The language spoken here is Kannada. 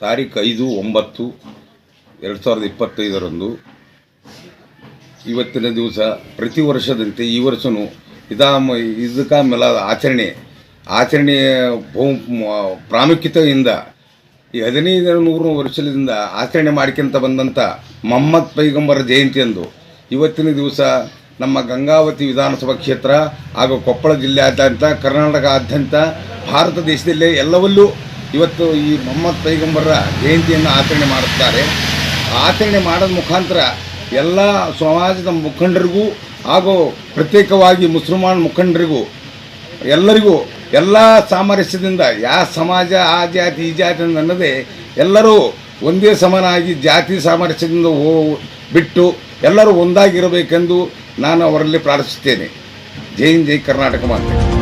ತಾರೀಕು ಐದು, ಒಂಬತ್ತು, ಎರಡು ಸಾವಿರದ ಇಪ್ಪತ್ತೈದರಂದು ಇವತ್ತಿನ ದಿವಸ ಪ್ರತಿ ವರ್ಷದಂತೆ ಈ ವರ್ಷವೂ ಇದಾಮ ಇದಕ್ಕ ಮೇಲ ಆಚರಣೆ ಆಚರಣೆ ಬಹು ಪ್ರಾಮುಖ್ಯತೆಯಿಂದ ಈ ಹದಿನೈದು ನೂರು ವರ್ಷದಿಂದ ಆಚರಣೆ ಮಾಡ್ಕೊಂತ ಬಂದಂಥ ಮೊಹಮ್ಮದ್ ಪೈಗಂಬರ ಜಯಂತಿಯಂದು ಇವತ್ತಿನ ದಿವಸ ನಮ್ಮ ಗಂಗಾವತಿ ವಿಧಾನಸಭಾ ಕ್ಷೇತ್ರ ಹಾಗೂ ಕೊಪ್ಪಳ ಜಿಲ್ಲೆಯಾದ್ಯಂತ ಕರ್ನಾಟಕಾದ್ಯಂತ ಭಾರತ ದೇಶದಲ್ಲೇ ಎಲ್ಲವಲ್ಲೂ ಇವತ್ತು ಈ ಮೊಹಮ್ಮದ್ ಪೈಗಂಬರ ಜಯಂತಿಯನ್ನು ಆಚರಣೆ ಮಾಡುತ್ತಾರೆ. ಆಚರಣೆ ಮಾಡೋದ ಮುಖಾಂತರ ಎಲ್ಲ ಸಮಾಜದ ಮುಖಂಡರಿಗೂ ಹಾಗೂ ಪ್ರತ್ಯೇಕವಾಗಿ ಮುಸಲ್ಮಾನ್ ಮುಖಂಡರಿಗೂ ಎಲ್ಲರಿಗೂ ಎಲ್ಲ ಸಾಮರಸ್ಯದಿಂದ ಯಾವ ಸಮಾಜ, ಆ ಜಾತಿ, ಈ ಜಾತಿ ಅನ್ನದೇ ಎಲ್ಲರೂ ಒಂದೇ ಸಮನಾಗಿ ಜಾತಿ ಸಾಮರಸ್ಯದಿಂದ ಹೋ, ಬಿಟ್ಟು ಎಲ್ಲರೂ ಒಂದಾಗಿರಬೇಕೆಂದು ನಾನು ಅವರಲ್ಲಿ ಪ್ರಾರ್ಥಿಸುತ್ತೇನೆ. ಜೈ ಹಿಂದ್, ಜೈ ಕರ್ನಾಟಕ ಮಾತೆ.